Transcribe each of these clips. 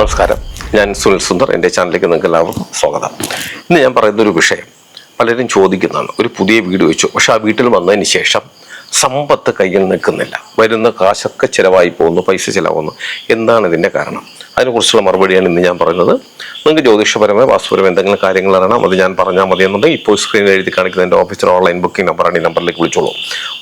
നമസ്കാരം. ഞാൻ സുനിൽ സുന്ദർ എന്റെ ചാനലിലേക്ക് നിങ്ങൾക്ക് എല്ലാവർക്കും സ്വാഗതം. ഇന്ന് ഞാൻ പറയുന്ന ഒരു വിഷയം. പലരും ചോദിക്കുന്നതാണ് ഒരു പുതിയ വീട് വെച്ചു പക്ഷെ ആ വീട്ടിൽ വന്നതിന് ശേഷം സമ്പത്ത് കയ്യിൽ നിൽക്കുന്നില്ല. വരുന്ന കാശൊക്കെ ചിലവായി പോകുന്നു പൈസ ചിലവാകുന്നു. എന്താണ് ഇതിന്റെ കാരണം? അതിനെക്കുറിച്ചുള്ള മറുപടിയാണ് ഇന്ന് ഞാൻ പറയുന്നത് നിങ്ങൾക്ക് ജ്യോതിഷപരമായ വാസ്തുപരമായ എന്തെങ്കിലും കാര്യങ്ങൾ അറിയണം അത് ഞാൻ പറഞ്ഞാൽ മതി എന്നുണ്ടെങ്കിൽ ഇപ്പോൾ സ്ക്രീനിൽ എഴുതി കാണിക്കുന്ന എന്റെ ഓഫീസർ ഓൺലൈൻ ബുക്കിംഗ് നമ്പറാണ് ഈ നമ്പറിലേക്ക് വിളിച്ചോളൂ.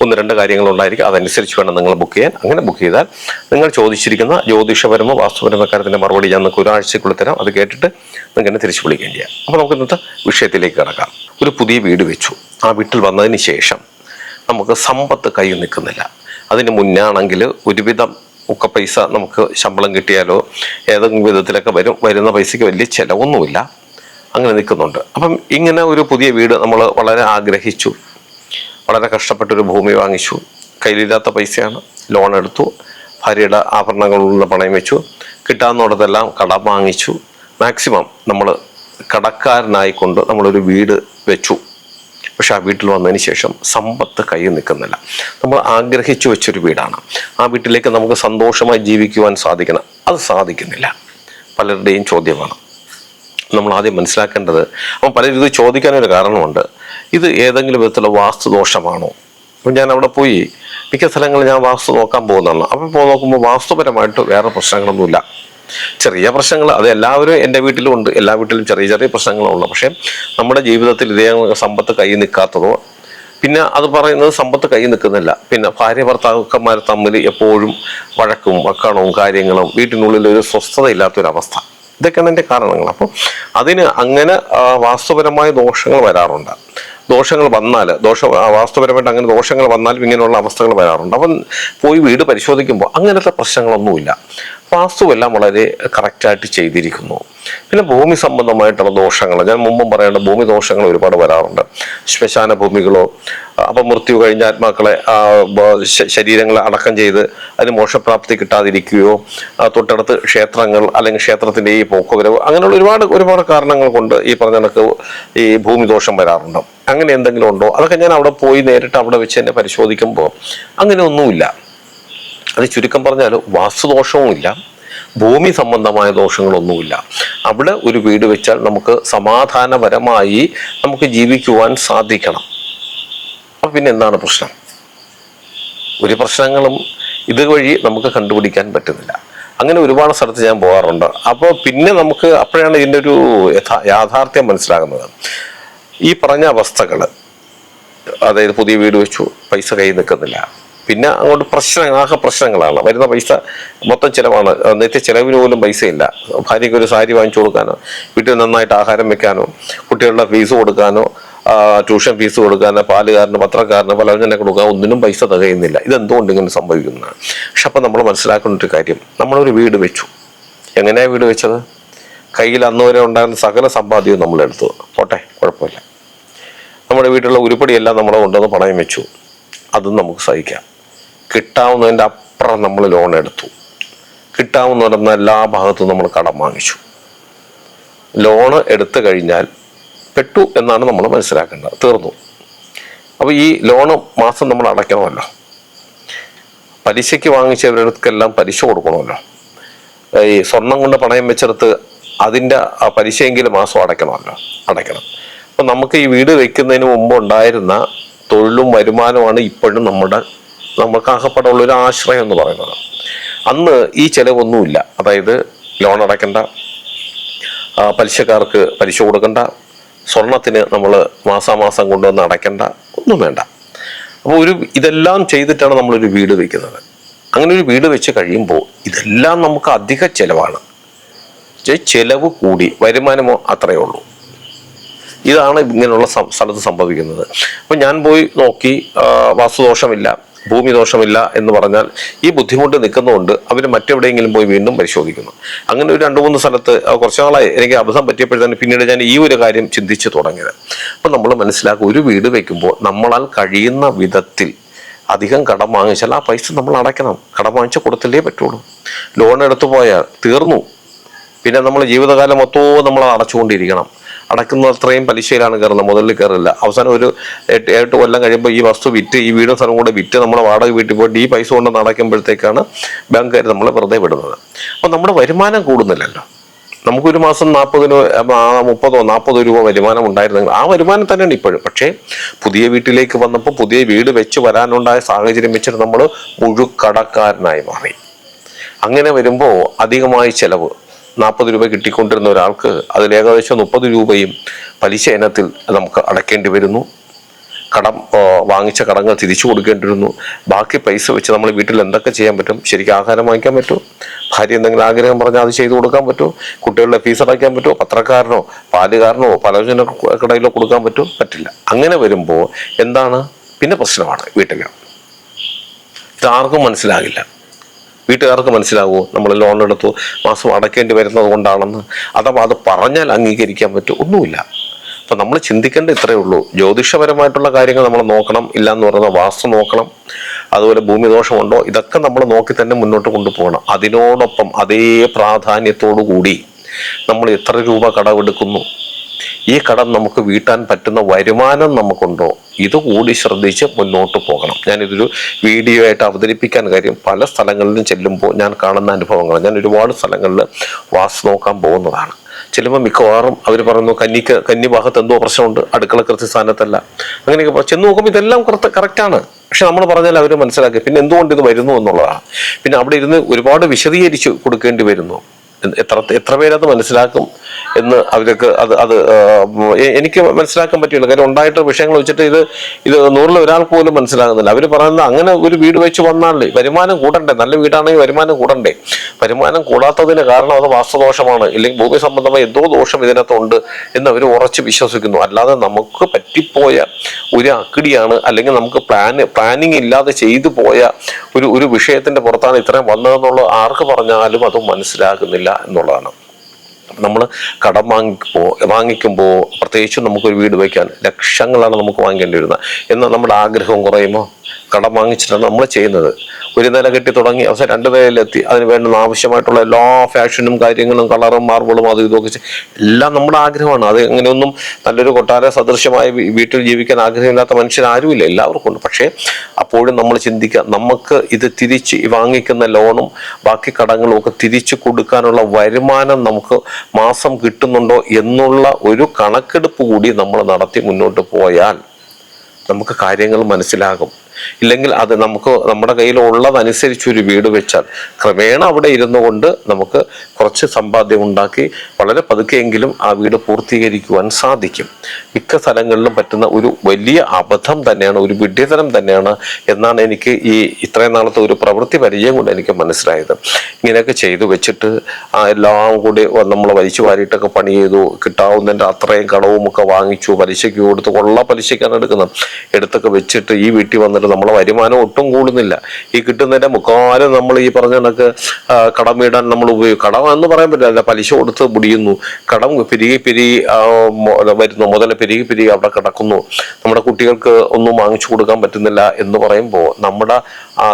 ഒന്ന് രണ്ട് കാര്യങ്ങളുണ്ടായിരിക്കും അതനുസരിച്ച് വേണം നിങ്ങൾ ബുക്ക് ചെയ്യാൻ. അങ്ങനെ ബുക്ക് ചെയ്താൽ നിങ്ങൾ ചോദിച്ചിരിക്കുന്ന ജ്യോതിഷപരമോ വാസ്തുപരമോ കാര്യത്തിന്റെ മറുപടി ഞാൻ നിങ്ങൾക്ക് ഒരാഴ്ചക്കുള്ളിൽ തരാം. അത് കേട്ടിട്ട് നിങ്ങൾക്ക് എന്നെ തിരിച്ചു വിളിക്കുകയും ചെയ്യാം. അപ്പോൾ നമുക്ക് ഇന്നത്തെ വിഷയത്തിലേക്ക് കിടക്കാം. ഒരു പുതിയ വീട് വെച്ചു. ആ വീട്ടിൽ വന്നതിന് ശേഷം നമുക്ക് സമ്പത്ത് കയ്യിൽ നിൽക്കുന്നില്ല. അതിന് മുന്നാണെങ്കിൽ ഒരുവിധം ഒക്കെ പൈസ നമുക്ക് ശമ്പളം കിട്ടിയാലോ ഏതെങ്കിലും വിധത്തിലൊക്കെ വരും. വരുന്ന പൈസയ്ക്ക് വലിയ ചിലവൊന്നുമില്ല. അങ്ങനെ നിൽക്കുന്നുണ്ട്. അപ്പം ഇങ്ങനെ ഒരു പുതിയ വീട് നമ്മൾ വളരെ ആഗ്രഹിച്ചു. വളരെ കഷ്ടപ്പെട്ടൊരു ഭൂമി വാങ്ങിച്ചു. കയ്യിലില്ലാത്ത പൈസയാണ്. ലോൺ എടുത്തു. ഭാര്യയുടെ ആഭരണങ്ങളുള്ള പണയം വെച്ചു. കിട്ടാവുന്നിടത്തെല്ലാം കടം വാങ്ങിച്ചു. മാക്സിമം നമ്മൾ കടക്കാരനായിക്കൊണ്ട് നമ്മളൊരു വീട് വെച്ചു. പക്ഷെ ആ വീട്ടിൽ വന്നതിന് ശേഷം സമ്പത്ത് കയ്യിൽ നിൽക്കുന്നില്ല. നമ്മൾ ആഗ്രഹിച്ചു വെച്ചൊരു വീടാണ്. ആ വീട്ടിലേക്ക് നമുക്ക് സന്തോഷമായി ജീവിക്കുവാൻ സാധിക്കണം. അത് സാധിക്കുന്നില്ല. പലരുടെയും ചോദ്യമാണ്. നമ്മൾ ആദ്യം മനസ്സിലാക്കേണ്ടത് അപ്പം പലരും ഇത് ചോദിക്കാനൊരു കാരണമുണ്ട്. ഇത് ഏതെങ്കിലും വിധത്തിലുള്ള വാസ്തുദോഷമാണോ? അപ്പം ഞാൻ അവിടെ പോയി മിക്ക സ്ഥലങ്ങളിൽ ഞാൻ വാസ്തു നോക്കാൻ പോകുന്നതാണ്. അപ്പം പോയി നോക്കുമ്പോൾ വാസ്തുപരമായിട്ട് വേറെ പ്രശ്നങ്ങളൊന്നുമില്ല. ചെറിയ പ്രശ്നങ്ങൾ അത് എല്ലാവരും എന്റെ വീട്ടിലും ഉണ്ട്. എല്ലാ വീട്ടിലും ചെറിയ ചെറിയ പ്രശ്നങ്ങളുണ്ട് പക്ഷേ നമ്മുടെ ജീവിതത്തിൽ ഇതേ സമ്പത്ത് കൈ നിൽക്കാത്തതോ പിന്നെ അത് പറയുന്നത് സമ്പത്ത് കൈ നിൽക്കുന്നില്ല. പിന്നെ ഭാര്യ ഭർത്താക്കന്മാർ തമ്മിൽ എപ്പോഴും വഴക്കും വക്കണവും കാര്യങ്ങളും വീട്ടിനുള്ളിൽ ഒരു സ്വസ്ഥത ഇല്ലാത്തൊരവസ്ഥ ഇതൊക്കെയാണ് എന്റെ കാരണങ്ങൾ. അപ്പോൾ അതിന് അങ്ങനെ വാസ്തുപരമായ ദോഷങ്ങൾ വരാറുണ്ട്. ദോഷങ്ങൾ വന്നാൽ ദോഷ വാസ്തുപരമായിട്ട് അങ്ങനെ ദോഷങ്ങൾ വന്നാലും ഇങ്ങനെയുള്ള അവസ്ഥകൾ വരാറുണ്ട്. അപ്പം പോയി വീട് പരിശോധിക്കുമ്പോൾ അങ്ങനത്തെ പ്രശ്നങ്ങളൊന്നുമില്ല. വാസ്തുവെല്ലാം വളരെ കറക്റ്റായിട്ട് ചെയ്തിരിക്കുന്നു. പിന്നെ ഭൂമി സംബന്ധമായിട്ടുള്ള ദോഷങ്ങൾ ഞാൻ മുമ്പും പറയേണ്ട ഭൂമി ദോഷങ്ങൾ ഒരുപാട് വരാറുണ്ട്. ശ്മശാന ഭൂമികളോ അപ്പം മൃത്യു കഴിഞ്ഞ ആത്മാക്കളെ ശരീരങ്ങളെ അടക്കം ചെയ്ത് അതിന് മോശപ്രാപ്തി കിട്ടാതിരിക്കുകയോ തൊട്ടടുത്ത് ക്ഷേത്രങ്ങൾ അല്ലെങ്കിൽ ക്ഷേത്രത്തിന്റെ ഈ പോക്കുവരവ് അങ്ങനെയുള്ള ഒരുപാട് ഒരുപാട് കാരണങ്ങൾ കൊണ്ട് ഈ പറഞ്ഞ കണക്ക് ഈ ഭൂമി ദോഷം വരാറുണ്ട്. അങ്ങനെ എന്തെങ്കിലും ഉണ്ടോ? അതൊക്കെ ഞാൻ അവിടെ പോയി നേരിട്ട് അവിടെ വെച്ച് തന്നെ പരിശോധിക്കുമ്പോൾ അങ്ങനെ ഒന്നുമില്ല. അത് ചുരുക്കം പറഞ്ഞാൽ വാസ്തുദോഷവും ഇല്ല ഭൂമി സംബന്ധമായ ദോഷങ്ങളൊന്നുമില്ല. അവിടെ ഒരു വീട് വെച്ചാൽ നമുക്ക് സമാധാനപരമായി നമുക്ക് ജീവിക്കുവാൻ സാധിക്കണം. അപ്പം പിന്നെ എന്താണ് പ്രശ്നം? ഒരു പ്രശ്നങ്ങളും ഇതുവഴി നമുക്ക് കണ്ടുപിടിക്കാൻ പറ്റുന്നില്ല. അങ്ങനെ ഒരുപാട് സ്ഥലത്ത് ഞാൻ പോകാറുണ്ട്. അപ്പോൾ പിന്നെ നമുക്ക് അപ്പോഴാണ് ഇതിന്റെ ഒരു യഥാ യാഥാർത്ഥ്യം മനസ്സിലാകുന്നത്. ഈ പറഞ്ഞ അവസ്ഥകൾ അതായത് പുതിയ വീട് വെച്ചു പൈസ കയ്യിൽ നിൽക്കുന്നില്ല. പിന്നെ അങ്ങോട്ട് പ്രശ്നങ്ങൾ ആകെ പ്രശ്നങ്ങളാണ്. വരുന്ന പൈസ മൊത്തം ചിലവാണ്. നിത്യ ചിലവിന് പോലും പൈസയില്ല. ഭാര്യയ്ക്ക് ഒരു സാരി വാങ്ങിച്ചു കൊടുക്കാനോ വീട്ടിൽ നന്നായിട്ട് ആഹാരം വെക്കാനോ കുട്ടികളുടെ ഫീസ് കൊടുക്കാനോ ട്യൂഷൻ ഫീസ് കൊടുക്കാനോ പാലുകാരന് പത്രക്കാരന് പലവ്യഞ്ജന കൊടുക്കാൻ ഒന്നിനും പൈസ തികയുന്നില്ല. ഇതെന്തുകൊണ്ട് ഇങ്ങനെ സംഭവിക്കുന്നതാണ് പക്ഷെ അപ്പം നമ്മൾ മനസ്സിലാക്കുന്ന ഒരു കാര്യം. നമ്മളൊരു വീട് വെച്ചു. എങ്ങനെയാണ് വീട് വെച്ചത്? കയ്യിൽ അന്ന് വരെ ഉണ്ടായിരുന്ന സകല സമ്പാദ്യവും നമ്മൾ എടുത്തു. പോട്ടെ കുഴപ്പമില്ല. നമ്മുടെ വീട്ടിലുള്ള ഉരുപ്പടിയെല്ലാം നമ്മളെ കൊണ്ടുവന്ന് പണയം വെച്ചു. അതും നമുക്ക് സഹിക്കാം. കിട്ടാവുന്നതിന്റെ അപ്പുറം നമ്മൾ ലോൺ എടുത്തു. കിട്ടാവുന്ന എല്ലാ ഭാഗത്തും നമ്മൾ കടം വാങ്ങിച്ചു. ലോണ് എടുത്തു കഴിഞ്ഞാൽ പെട്ടു എന്നാണ് നമ്മൾ മനസ്സിലാക്കേണ്ടത്. തീർന്നു. അപ്പോൾ ഈ ലോണ് മാസം നമ്മൾ അടയ്ക്കണമല്ലോ. പലിശയ്ക്ക് വാങ്ങിച്ചവരടുക്കെല്ലാം പലിശ കൊടുക്കണമല്ലോ. ഈ സ്വർണം കൊണ്ട് പണയം വെച്ചെടുത്ത് അതിന്റെ ആ പലിശയെങ്കിലും മാസം അടയ്ക്കണമല്ലോ. അടയ്ക്കണം. അപ്പം നമുക്ക് ഈ വീട് വയ്ക്കുന്നതിന് മുമ്പ് ഉണ്ടായിരുന്ന തൊഴിലും വരുമാനമാണ് ഇപ്പോഴും നമ്മുടെ നമുക്ക് ആകപ്പെട്ടുള്ള ഒരു ആശ്രയം എന്ന് പറയുന്നത്. അന്ന് ഈ ചിലവൊന്നുമില്ല. അതായത് ലോൺ അടയ്ക്കേണ്ട പലിശക്കാർക്ക് പലിശ കൊടുക്കണ്ട സ്വർണത്തിന് നമ്മൾ മാസാമാസം കൊണ്ടുവന്ന് അടയ്ക്കേണ്ട ഒന്നും വേണ്ട. അപ്പോൾ ഒരു ഇതെല്ലാം ചെയ്തിട്ടാണ് നമ്മളൊരു വീട് വയ്ക്കുന്നത് അങ്ങനെ ഒരു വീട് വെച്ച് കഴിയുമ്പോൾ ഇതെല്ലാം നമുക്ക് അധിക ചിലവാണ്. ചിലവ് കൂടി വരുമാനമോ അത്രയേ ഉള്ളൂ. ഇതാണ് ഇങ്ങനെയുള്ള സ്ഥലത്ത് സംഭവിക്കുന്നത്. അപ്പം ഞാൻ പോയി നോക്കി വാസ്തുദോഷമില്ല. ഭൂമി ദോഷമില്ല എന്ന് പറഞ്ഞാൽ ഈ ബുദ്ധിമുട്ട് നിൽക്കുന്നതുകൊണ്ട് അവർ മറ്റെവിടെയെങ്കിലും പോയി വീണ്ടും പരിശോധിക്കുന്നു. അങ്ങനെ ഒരു രണ്ട് മൂന്ന് സ്ഥലത്ത് കുറച്ച് നാളായി എനിക്ക് അബദ്ധം പറ്റിയപ്പോഴത്തേന് പിന്നീട് ഞാൻ ഈ ഒരു കാര്യം ചിന്തിച്ച് തുടങ്ങിയത്. അപ്പം നമ്മൾ മനസ്സിലാക്കുക ഒരു വീട് വയ്ക്കുമ്പോൾ നമ്മളാൽ കഴിയുന്ന വിധത്തിൽ അധികം കടം വാങ്ങിച്ചാൽ ആ പൈസ നമ്മൾ അടയ്ക്കണം. കടം വാങ്ങിച്ച് കൊടുത്തല്ലേ പറ്റുള്ളൂ. ലോൺ എടുത്തു പോയാൽ തീർന്നു. പിന്നെ നമ്മൾ ജീവിതകാലം മൊത്തവും നമ്മൾ അടച്ചുകൊണ്ടിരിക്കണം. അടക്കുന്ന അത്രയും പലിശയിലാണ് കയറുന്നത്. മുതലിൽ കയറില്ല. അവസാനം ഒരു എട്ട് എട്ട് കൊല്ലം കഴിയുമ്പോൾ ഈ വസ്തു വിറ്റ് ഈ വീടും സ്ഥലവും കൂടെ വിറ്റ് നമ്മൾ വാടക വീട്ടിൽ പോയിട്ട് ഈ പൈസ കൊണ്ട് നടക്കുമ്പോഴത്തേക്കാണ് ബാങ്കുകാർ നമ്മളെ വെറുതെ വിടുന്നത്. അപ്പം നമ്മുടെ വരുമാനം കൂടുന്നില്ലല്ലോ. നമുക്കൊരു മാസം നാൽപ്പതിനോ മുപ്പതോ നാൽപ്പതോ രൂപ വരുമാനം ഉണ്ടായിരുന്നെങ്കിൽ ആ വരുമാനം തന്നെയാണ് ഇപ്പോഴും. പക്ഷേ പുതിയ വീട്ടിലേക്ക് വന്നപ്പോൾ പുതിയ വീട് വെച്ച് വരാനുണ്ടായ സാഹചര്യം വെച്ചിട്ട് നമ്മൾ മുഴുക്കടക്കാരനായി മാറി. അങ്ങനെ വരുമ്പോൾ അധികമായി ചെലവ് നാൽപ്പത് രൂപ കിട്ടിക്കൊണ്ടിരുന്ന ഒരാൾക്ക് അതിൽ ഏകദേശം മുപ്പത് രൂപയും പലിശ ഇനത്തിൽ നമുക്ക് അടയ്ക്കേണ്ടി വരുന്നു. കടം വാങ്ങിച്ച കടങ്ങൾ തിരിച്ചു കൊടുക്കേണ്ടി വരുന്നു ബാക്കി പൈസ വെച്ച് നമ്മൾ വീട്ടിൽ എന്തൊക്കെ ചെയ്യാൻ പറ്റും? ശരിക്കും ആഹാരം വാങ്ങിക്കാൻ പറ്റുമോ? ഭാര്യ എന്തെങ്കിലും ആഗ്രഹം പറഞ്ഞാൽ അത് ചെയ്തു കൊടുക്കാൻ പറ്റുമോ? കുട്ടികളുടെ ഫീസ് അടയ്ക്കാൻ പറ്റുമോ? പത്രക്കാരനോ പാലുകാരനോ പലചന കടയിലോ കൊടുക്കാൻ പറ്റുമോ? പറ്റില്ല. അങ്ങനെ വരുമ്പോൾ എന്താണ്? പിന്നെ പ്രശ്നമാണ് വീട്ടിൽ. ഇതാർക്കും മനസ്സിലാകില്ല. വീട്ടുകാർക്ക് മനസ്സിലാവുമോ നമ്മൾ ലോൺ എടുത്തു മാസം അടക്കേണ്ടി വരുന്നത് കൊണ്ടാണെന്ന്. അഥവാ അത് പറഞ്ഞാൽ അംഗീകരിക്കാൻ പറ്റും ഒന്നുമില്ല. അപ്പൊ നമ്മൾ ചിന്തിക്കേണ്ട ഇത്രയേ ഉള്ളൂ. ജ്യോതിഷപരമായിട്ടുള്ള കാര്യങ്ങൾ നമ്മൾ നോക്കണം. ഇല്ല എന്ന് പറയുന്ന വാസ്തു നോക്കണം. അതുപോലെ ഭൂമിദോഷമുണ്ടോ? ഇതൊക്കെ നമ്മൾ നോക്കി തന്നെ മുന്നോട്ട് കൊണ്ടുപോകണം. അതിനോടൊപ്പം അതേ പ്രാധാന്യത്തോടു കൂടി നമ്മൾ എത്ര രൂപ കടമെടുക്കുന്നു? ഈ കടം നമുക്ക് വീട്ടാൻ പറ്റുന്ന വരുമാനം നമുക്കുണ്ടോ? ഇത് കൂടി ശ്രദ്ധിച്ച് മുന്നോട്ട് പോകണം. ഞാനിതൊരു വീഡിയോ ആയിട്ട് അവതരിപ്പിക്കാൻ കാര്യം പല സ്ഥലങ്ങളിലും ചെല്ലുമ്പോൾ ഞാൻ കാണുന്ന അനുഭവങ്ങൾ ഞാൻ ഒരുപാട് സ്ഥലങ്ങളിൽ വാസ് നോക്കാൻ പോകുന്നതാണ്. ചെല്ലുമ്പോൾ മിക്കവാറും അവർ പറയുന്നു കന്നിക്ക് കന്നി ഭാഗത്ത് എന്തോ പ്രശ്നമുണ്ട് അടുക്കള കൃത്യസ്ഥാനത്തല്ല. അങ്ങനെയൊക്കെ ചെന്ന് നോക്കുമ്പോൾ ഇതെല്ലാം കറക്റ്റ് കറക്റ്റാണ് പക്ഷെ നമ്മൾ പറഞ്ഞാൽ അവർ മനസ്സിലാക്കി പിന്നെ എന്തുകൊണ്ട് ഇത് വരുന്നു എന്നുള്ളതാണ്? പിന്നെ അവിടെ ഇരുന്ന് ഒരുപാട് വിശദീകരിച്ച് കൊടുക്കേണ്ടി വരുന്നു. എത്ര എത്ര പേരത് മനസ്സിലാക്കും എന്ന് അവർക്ക് അത് അത് എനിക്ക് മനസ്സിലാക്കാൻ പറ്റില്ല കാര്യം ഉണ്ടായിട്ട് വിഷയങ്ങൾ വെച്ചിട്ട് ഇത് ഇത് നൂറിൽ ഒരാൾക്ക് പോലും മനസ്സിലാകുന്നില്ല. അവർ പറയുന്നത് അങ്ങനെ ഒരു വീട് വെച്ച് വന്നാലേ വരുമാനം കൂടണ്ടേ? നല്ല വീടാണെങ്കിൽ വരുമാനം കൂടണ്ടേ? വരുമാനം കൂടാത്തതിന് കാരണം അത് വാസ്തുദോഷമാണ്. ഇല്ലെങ്കിൽ ഭൂമി സംബന്ധമായ എന്തോ ദോഷം ഇതിനകത്തുണ്ട് എന്ന് അവർ ഉറച്ച് വിശ്വസിക്കുന്നു. അല്ലാതെ നമുക്ക് പറ്റിപ്പോയ ഒരു അക്കിടിയാണ് അല്ലെങ്കിൽ നമുക്ക് പ്ലാന് പ്ലാനിങ് ഇല്ലാതെ ചെയ്തു പോയ ഒരു ഒരു വിഷയത്തിന്റെ പുറത്താണ് ഇത്രയും വന്നതെന്നുള്ളത് ആർക്ക് പറഞ്ഞാലും അത് മനസ്സിലാകുന്നില്ല. എന്നുള്ളതാണ്. നമ്മൾ കടം വാങ്ങിക്കുമ്പോൾ വാങ്ങിക്കുമ്പോൾ പ്രത്യേകിച്ചും നമുക്കൊരു വീട് വയ്ക്കാൻ ലക്ഷങ്ങളാണ് നമുക്ക് വാങ്ങിക്കേണ്ടി വരുന്നത്. എന്നാൽ നമ്മുടെ ആഗ്രഹം കുറയുമോ? കടം വാങ്ങിച്ചിട്ടാണ് നമ്മൾ ചെയ്യുന്നത്. ഒരു നില കെട്ടി തുടങ്ങി അവസാനം രണ്ട് നിലയിലെത്തി. അതിന് വേണ്ടുന്ന ആവശ്യമായിട്ടുള്ള എല്ലാ ഫാഷനും കാര്യങ്ങളും കളറും മാർബിളും അതും ഇതൊക്കെ എല്ലാം നമ്മുടെ ആഗ്രഹമാണ്. അത് എങ്ങനെയൊന്നും നല്ലൊരു കൊട്ടാര സദൃശമായ വീട്ടിൽ ജീവിക്കാൻ ആഗ്രഹമില്ലാത്ത മനുഷ്യർ ആരുമില്ല എല്ലാവർക്കും ഉണ്ട്. പക്ഷേ അപ്പോഴും നമ്മൾ ചിന്തിക്കുക നമുക്ക് ഇത് തിരിച്ച് വാങ്ങിക്കുന്ന ലോണും ബാക്കി കടങ്ങളും ഒക്കെ തിരിച്ചു കൊടുക്കാനുള്ള വരുമാനം നമുക്ക് മാസം കിട്ടുന്നുണ്ടോ എന്നുള്ള ഒരു കണക്കെടുപ്പ് കൂടി നമ്മൾ നടത്തി മുന്നോട്ട് പോയാൽ നമുക്ക് കാര്യങ്ങൾ മനസ്സിലാകും. ഇല്ലെങ്കിൽ അത് നമുക്ക് നമ്മുടെ കയ്യിൽ ഉള്ളതനുസരിച്ച് ഒരു വീട് വെച്ചാൽ ക്രമേണ അവിടെ ഇരുന്നു കൊണ്ട് നമുക്ക് കുറച്ച് സമ്പാദ്യം ഉണ്ടാക്കി വളരെ പതുക്കെയെങ്കിലും ആ വീട് പൂർത്തീകരിക്കുവാൻ സാധിക്കും. മിക്ക സ്ഥലങ്ങളിലും പറ്റുന്ന ഒരു വലിയ അബദ്ധം തന്നെയാണ് ഒരു വിഡ്ഢിതനം തന്നെയാണ് എന്നാണ് എനിക്ക് ഈ ഇത്രയും നാളത്തെ ഒരു പ്രവൃത്തി പരിചയം കൊണ്ട് എനിക്ക് മനസ്സിലായത്. ഇങ്ങനെയൊക്കെ ചെയ്തു വെച്ചിട്ട് എല്ലാം കൂടി നമ്മൾ വലിച്ചു വാരിയിട്ടൊക്കെ പണി ചെയ്തു കിട്ടാവുന്നതിന്റെ അത്രയും കടവും ഒക്കെ വാങ്ങിച്ചു പലിശയ്ക്ക് കൊടുത്ത് കൊള്ള പലിശയ്ക്കാണ് എടുക്കുന്നത്. എടുത്തൊക്കെ വെച്ചിട്ട് ഈ വീട്ടിൽ വന്നിട്ട് നമ്മളെ വരുമാനം ഒട്ടും കൂടുന്നില്ല. ഈ കിട്ടുന്നതിന്റെ മുക്കാലും നമ്മൾ ഈ പറഞ്ഞ കണക്ക് കടം വീടാൻ നമ്മൾ ഉപയോഗിക്കും കടം എന്ന് പറയാൻ പറ്റില്ല. പലിശ കൊടുത്ത് മുടിയുന്നു. കടം പെരുകി പെരുകി വരുന്നു. മുതൽ പെരുകി പെരുകി അവിടെ കിടക്കുന്നു. നമ്മുടെ കുട്ടികൾക്ക് ഒന്നും വാങ്ങിച്ചു കൊടുക്കാൻ പറ്റുന്നില്ല എന്ന് പറയുമ്പോൾ നമ്മുടെ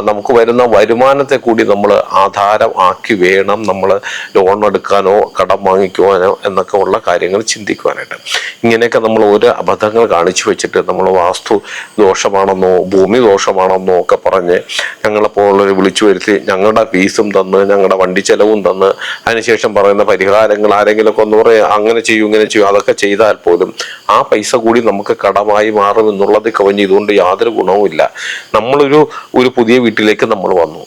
നമുക്ക് വരുന്ന വരുമാനത്തെ കൂടി നമ്മൾ ആധാരം ആക്കി വേണം നമ്മൾ ലോൺ എടുക്കാനോ കടം വാങ്ങിക്കുവാനോ എന്നൊക്കെ ഉള്ള കാര്യങ്ങൾ ചിന്തിക്കുവാനായിട്ട്. ഇങ്ങനെയൊക്കെ നമ്മൾ ഒരു അബദ്ധങ്ങൾ കാണിച്ചു വെച്ചിട്ട് നമ്മൾ വാസ്തു ദോഷമാണെന്നോ ഭൂമി ദോഷമാണെന്നോ ഒക്കെ പറഞ്ഞ് ഞങ്ങളെപ്പോലുള്ളവർ വിളിച്ചു വരുത്തി ഞങ്ങളുടെ ഫീസും തന്ന് ഞങ്ങളുടെ വണ്ടി ചെലവും തന്ന് അതിനുശേഷം പറയുന്ന പരിഹാരങ്ങൾ ആരെങ്കിലുമൊക്കെ ഒന്ന് പറയാം അങ്ങനെ ചെയ്യും ഇങ്ങനെ ചെയ്യും അതൊക്കെ ചെയ്താൽ പോലും ആ പൈസ കൂടി നമുക്ക് കടമായി മാറും എന്നുള്ളത് കവിഞ്ഞ് ഇതുകൊണ്ട് യാതൊരു ഗുണവുമില്ല നമ്മളൊരു ഒരു പുതിയ വീട്ടിലേക്ക് നമ്മൾ വന്നു.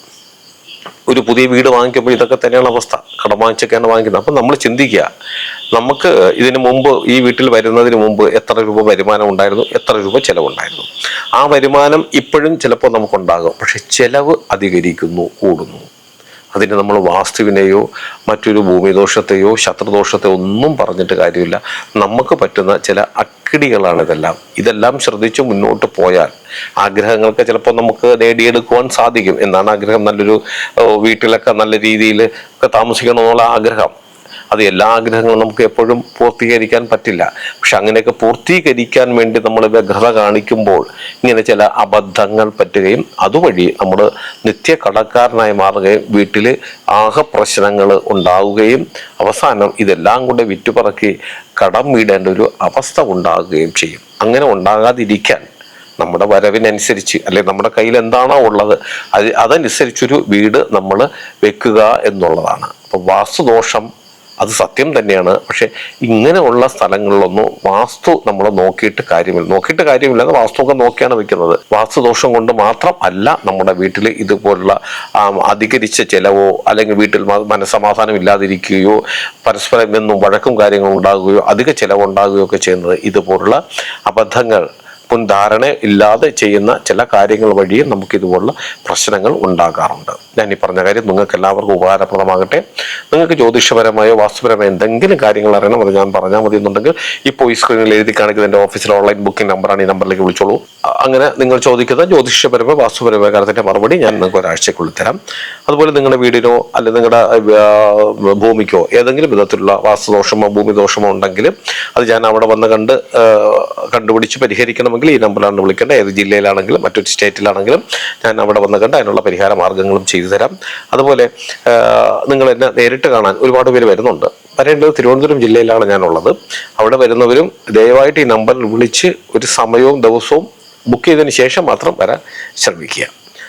ഒരു പുതിയ വീട് വാങ്ങിക്കുമ്പോൾ ഇതൊക്കെ തന്നെയാണ് അവസ്ഥ. കടം വാങ്ങിച്ചൊക്കെയാണ് വാങ്ങിക്കുന്നത്. അപ്പം നമ്മൾ ചിന്തിക്കുക നമുക്ക് ഇതിനു മുമ്പ് ഈ വീട്ടിൽ വരുന്നതിന് മുമ്പ് എത്ര രൂപ വരുമാനം ഉണ്ടായിരുന്നു എത്ര രൂപ ചെലവുണ്ടായിരുന്നു. ആ വരുമാനം ഇപ്പോഴും ചിലപ്പോൾ നമുക്കുണ്ടാകും. പക്ഷെ ചെലവ് അധികരിക്കുന്നു കൂടുന്നു. അതിന് നമ്മൾ വാസ്തുവിനെയോ മറ്റൊരു ഭൂമിദോഷത്തെയോ ശത്രുദോഷത്തെയോ ഒന്നും പറഞ്ഞിട്ട് കാര്യമില്ല. നമുക്ക് പറ്റുന്ന ചില അക്കിടികളാണ് ഇതെല്ലാം. ഇതെല്ലാം ശ്രദ്ധിച്ച് മുന്നോട്ട് പോയാൽ ആഗ്രഹങ്ങൾക്ക് ചിലപ്പോൾ നമുക്ക് നേടിയെടുക്കുവാൻ സാധിക്കും. എന്നാണ് ആഗ്രഹം. നല്ലൊരു വീട്ടിലൊക്കെ നല്ല രീതിയിൽ ഒക്കെ താമസിക്കണമെന്നുള്ള ആഗ്രഹം. അത് എല്ലാ ആഗ്രഹങ്ങളും നമുക്ക് എപ്പോഴും പൂർത്തീകരിക്കാൻ പറ്റില്ല. പക്ഷെ അങ്ങനെയൊക്കെ പൂർത്തീകരിക്കാൻ വേണ്ടി നമ്മൾ വ്യഗ്രത കാണിക്കുമ്പോൾ ഇങ്ങനെ ചില അബദ്ധങ്ങൾ പറ്റുകയും അതുവഴി നമ്മൾ നിത്യ കടക്കാരനായി മാറുകയും വീട്ടിൽ ആകെ പ്രശ്നങ്ങൾ ഉണ്ടാവുകയും അവസാനം ഇതെല്ലാം കൂടെ വിറ്റുപറക്കി കടം വീടേണ്ട ഒരു അവസ്ഥ ഉണ്ടാകുകയും ചെയ്യും. അങ്ങനെ ഉണ്ടാകാതിരിക്കാൻ നമ്മുടെ വരവിനനുസരിച്ച് അല്ലെ നമ്മുടെ കയ്യിൽ എന്താണോ ഉള്ളത് അത് അതനുസരിച്ചൊരു വീട് നമ്മൾ വെക്കുക എന്നുള്ളതാണ്. അപ്പോൾ വാസ്തുദോഷം അത് സത്യം തന്നെയാണ്. പക്ഷെ ഇങ്ങനെയുള്ള സ്ഥലങ്ങളിലൊന്നും വാസ്തു നമ്മൾ നോക്കിയിട്ട് കാര്യമില്ല. നോക്കിയിട്ട് കാര്യമില്ല അത് വാസ്തുവൊക്കെ നോക്കിയാണ് വെക്കുന്നത് വാസ്തുദോഷം കൊണ്ട് മാത്രം അല്ല നമ്മുടെ വീട്ടിൽ ഇതുപോലുള്ള അധികരിച്ച ചിലവോ അല്ലെങ്കിൽ വീട്ടിൽ മനസ്സമാധാനം ഇല്ലാതിരിക്കുകയോ പരസ്പരം എന്നും വഴക്കും കാര്യങ്ങളും ഉണ്ടാകുകയോ അധിക ചിലവുണ്ടാകുകയോ ഒക്കെ ചെയ്യുന്നത് ഇതുപോലുള്ള അബദ്ധങ്ങൾ മുൻധാരണ ഇല്ലാതെ ചെയ്യുന്ന ചില കാര്യങ്ങൾ വഴി നമുക്ക് ഇതുപോലുള്ള പ്രശ്നങ്ങൾ ഉണ്ടാകാറുണ്ട്. ഞാൻ ഈ പറഞ്ഞ കാര്യം നിങ്ങൾക്ക് എല്ലാവർക്കും ഉപകാരപ്രദമാകട്ടെ. നിങ്ങൾക്ക് ജ്യോതിഷപരമായോ വാസ്തുപരമായോ എന്തെങ്കിലും കാര്യങ്ങൾ അറിയണം അത് ഞാൻ പറഞ്ഞാൽ മതി എന്നുണ്ടെങ്കിൽ ഇപ്പോൾ ഈ സ്ക്രീനിൽ എഴുതി കാണിക്കുന്ന എന്റെ ഓഫീസിലെ ഓൺലൈൻ ബുക്കിംഗ് നമ്പറാണ് ഈ നമ്പറിലേക്ക് വിളിച്ചോളൂ. അങ്ങനെ നിങ്ങൾ ചോദിക്കുന്ന ജ്യോതിഷപരമായ വാസ്തുപരമായ കാര്യത്തിന്റെ മറുപടി ഞാൻ നിങ്ങൾക്ക് ഒരാഴ്ചക്കുള്ളിൽ തരാം. അതുപോലെ നിങ്ങളുടെ വീടിനോ അല്ലെങ്കിൽ നിങ്ങളുടെ ഭൂമിക്കോ ഏതെങ്കിലും വിധത്തിലുള്ള വാസ്തുദോഷമോ ഭൂമിദോഷമോ ഉണ്ടെങ്കിൽ അത് ഞാൻ അവിടെ വന്ന് കണ്ട് കണ്ടുപിടിച്ച് കണ്ടുപിടിച്ച് പരിഹരിക്കണമെങ്കിൽ ഈ നമ്പറിലാണ് വിളിക്കേണ്ടത് ഏത് ജില്ലയിലാണെങ്കിലും മറ്റൊരു സ്റ്റേറ്റിലാണെങ്കിലും ഞാൻ അവിടെ വന്ന് കണ്ട് അതിനുള്ള പരിഹാര മാർഗങ്ങളും ചെയ്തു തരാം. അതുപോലെ നിങ്ങൾ എന്നെ നേരിട്ട് കാണാൻ ഒരുപാട് പേര് വരുന്നുണ്ട്. വരേണ്ടത് തിരുവനന്തപുരം ജില്ലയിലാണ് ഞാനുള്ളത്. അവിടെ വരുന്നവരും ദയവായിട്ട് ഈ നമ്പറിൽ വിളിച്ച് ഒരു സമയവും ദിവസവും ബുക്ക് ചെയ്തതിന് ശേഷം മാത്രം വരാൻ ശ്രമിക്കുക.